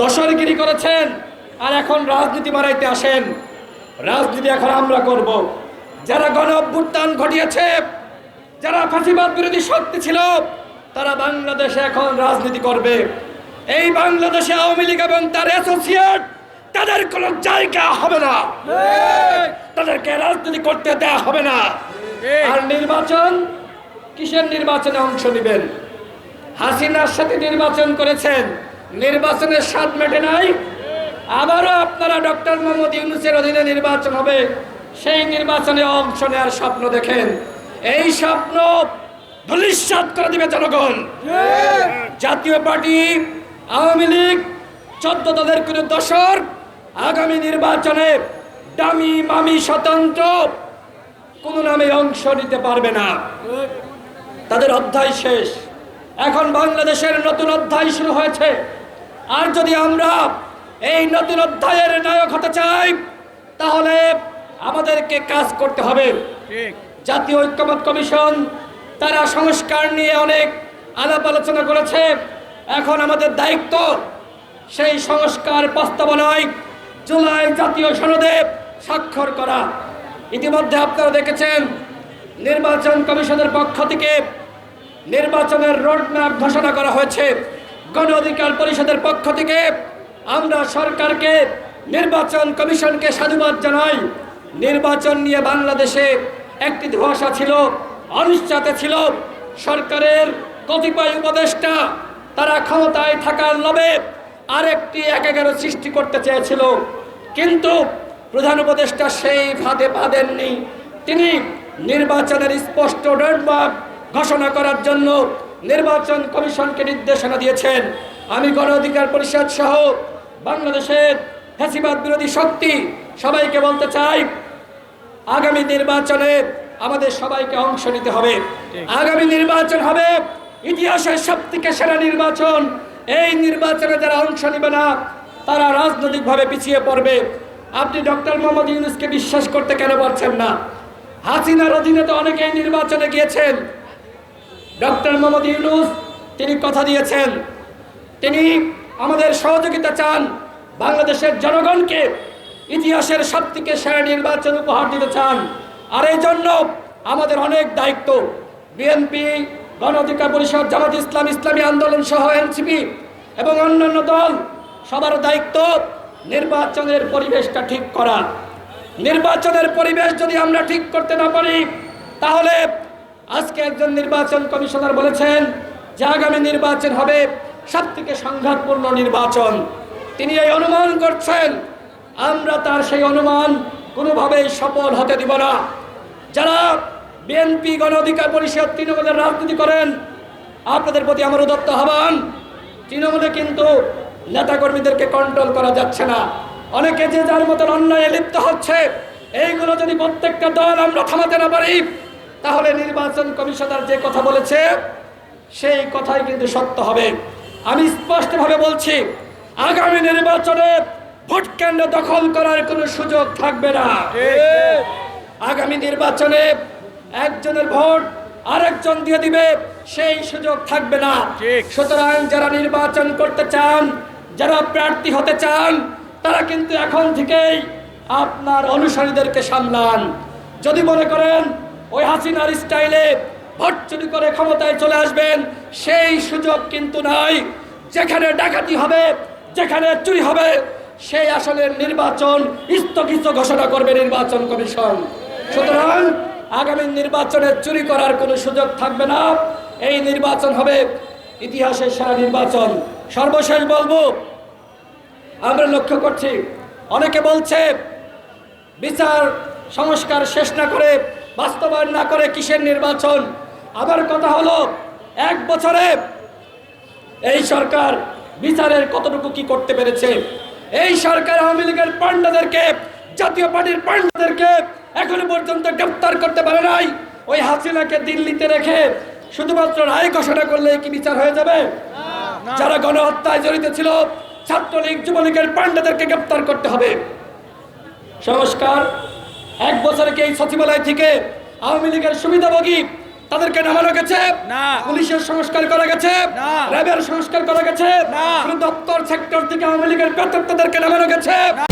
দশরগিরি করেছেন, আর এখন রাজনীতি মারাইতে আসেন। রাজনীতি এখন আমরা করব। যারা গণ অভ্যুত্থান ঘটিয়েছে, যারা ফাঁসিবাদ বিরোধী শক্তি ছিল, তারা বাংলাদেশে এখন রাজনীতি করবে। এই বাংলাদেশে আওয়ামী লীগ এবং তার অ্যাসোসিয়েট তাদের কোনো জায়গা হবে না। তাদেরকে রাজনীতি করতে দেয়া হবে না। আর নির্বাচন, কিসের নির্বাচনে অংশ নেবেন? হাসিনার সাথে নির্বাচন করেছেন। নির্বাচনের স্বাদ মেটে নাই। আবারও আপনারা ডক্টর মোহাম্মদ ইউনুসের অধীনে নির্বাচন হবে। সেই নির্বাচনে অংশ নেওয়ার স্বপ্ন দেখেন। এই স্বপ্ন ধূলিসাৎ করে দিবে জনগণ। জাতীয় পার্টি, আওয়ামী লীগ, চোদ্দ দলের কোনো দশর আগামী নির্বাচনে দামি মামি স্বতন্ত্র কোনো নামে অংশ নিতে পারবে না। তাদের অধ্যায় শেষ। এখন বাংলাদেশের নতুন অধ্যায় শুরু হয়েছে। আর যদি আমরা এই নতুন অধ্যায়ের নায়ক হতে চাই তাহলে আমাদেরকে কাজ করতে হবে। জাতীয় ঐক্যমত কমিশন তারা সংস্কার নিয়ে অনেক আলাপ আলোচনা করেছে। এখন আমাদের দায়িত্ব সেই সংস্কার বাস্তবায়ন জুলাই জাতীয় সনদে স্বাক্ষর করা। ইতিমধ্যে আপনারা দেখেছেন নির্বাচন কমিশনের পক্ষ থেকে নির্বাচনের রোডম্যাপ ঘোষণা করা হয়েছে। গণ অধিকার পরিষদের পক্ষ থেকে আমরা সরকারকে, নির্বাচন কমিশনকে সাধুবাদ জানাই। নির্বাচন নিয়ে বাংলাদেশে একটি ধোঁয়াশা ছিল, অনিশ্চয়তা ছিল। সরকারের কতিপয় উপদেষ্টা তারা ক্ষমতায় থাকার লোভে আরেকটি এক এগারো সৃষ্টি করতে চেয়েছিল। কিন্তু প্রধান উপদেষ্টা সেই ফাঁদে পা দেননি। তিনি নির্বাচনের স্পষ্ট রোডম্যাপ ঘোষণা করার জন্য নির্বাচন কমিশনকে নির্দেশনা দিয়েছেন। আমি গণ অধিকার পরিষদ সহ বাংলাদেশের ফ্যাসিবাদ বিরোধী শক্তি সবাইকে বলতে চাই আগামী নির্বাচনে আমাদের সবাইকে অংশ নিতে হবে। আগামী নির্বাচন হবে ইতিহাসের সব থেকে সেরা নির্বাচন। এই নির্বাচনে যারা অংশ নেবে না তারা রাজনৈতিকভাবে পিছিয়ে পড়বে। আপনি ডক্টর মোহাম্মদ ইউনুসকে বিশ্বাস করতে কেন পারছেন না? হাসিনার অধীনে তো অনেকেই নির্বাচনে গিয়েছেন। ডক্টর মোহাম্মদ ইউনুস, তিনি কথা দিয়েছেন। তিনি আমাদের সহযোগিতা চান, বাংলাদেশের জনগণকে ইতিহাসের সব থেকে সেরা নির্বাচন উপহার দিতে চান। আর এই জন্য আমাদের অনেক দায়িত্ব, বিএনপি, গণ অধিকার পরিষদ, জামাত ইসলাম, ইসলামী আন্দোলন সহ এনসিপি এবং অন্যান্য দল, সবার দায়িত্ব নির্বাচনের পরিবেশটা ঠিক করা। নির্বাচনের পরিবেশ যদি আমরা ঠিক করতে না পারি, তাহলে আজকে একজন নির্বাচন কমিশনার বলেছেন যে আগামী নির্বাচন হবে সব থেকে সংঘাতপূর্ণ নির্বাচন। তিনি এই অনুমান করছেন, আমরা তার সেই অনুমান কোনোভাবেই সফল হতে দিব না। যারা বিএনপি গণ অধিকার পরিষদ তৃণমূলের রাজনীতি করেন, আপনাদের প্রতি আমার উদত্ত আহ্বান, তৃণমূলে কিন্তু নেতাকর্মীদেরকে কন্ট্রোল করা যাচ্ছে না। অনেকে যে যার মতন অন্যায় লিপ্ত হচ্ছে, এইগুলো যদি প্রত্যেকটা দল আমরা থামাতে না পারি তাহলে নির্বাচন কমিশনার যে কথা বলেছে, সেই কথাই কিন্তু সত্য হবে। আমি স্পষ্টভাবে বলছি, আগামী নির্বাচনে ভোট কেন্দ্র দখল করার কোনো সুযোগ থাকবে না। আগামী নির্বাচনে একজনের ভোট আরেকজন দিয়ে দিবে, সেই সুযোগ থাকবে না। সুতরাং যারা নির্বাচন করতে চান, যারা প্রার্থী হতে চান, তারা কিন্তু এখন থেকেই আপনার অনুসারীদেরকে সামলান। যদি মনে করেন ওই হাসিনার স্টাইলে ভোট চুরি করে ক্ষমতায় চলে আসবেন, সেই সুযোগ কিন্তু নাই। যেখানে ডাকাতি হবে, যেখানে চুরি হবে, সেই আসনের নির্বাচন স্থগিত ঘোষণা করবে নির্বাচন কমিশন। সুতরাং আগামী নির্বাচনে চুরি করার কোনো সুযোগ থাকবে না। এই নির্বাচন হবে ইতিহাসের সেরা নির্বাচন। সর্বশেষ বলব, আমরা লক্ষ্য করছি, অনেকে বলছে, বিচার সংস্কার শেষ না করে বাস্তবায়ন না করে কিসের নির্বাচন? আবার কথা হলো এক বছরে এই সরকার বিচারের কতটুকু কি করতে পেরেছে? এই সরকার আওয়ামী লীগের পান্ডাদেরকে জাতীয় পার্টির পান্ডাদেরকে এখনও পর্যন্ত গ্রেপ্তার করতে পারে নাই। ওই হাসিনাকে দিল্লিতে রেখে শুধুমাত্র রায় ঘোষণা করলেই কি বিচার হয়ে যাবে? যারা গণহত্যায় জড়িত ছিল ছাত্রলীগ যুবলীগের পান্ডাদেরকে গ্রেপ্তার করতে হবে। সংস্কার এক বছরে কি এই সচিবালয় থেকে আওয়ামী লীগের সুবিধাভোগী তাদেরকে নামানো গেছে না। পুলিশের সংস্কার করা গেছে না। র্যাবের সংস্কার করা গেছে না। দপ্তর সেক্টর থেকে আওয়ামী লীগের প্রেতাত্মাদেরকে নামানো গেছে না।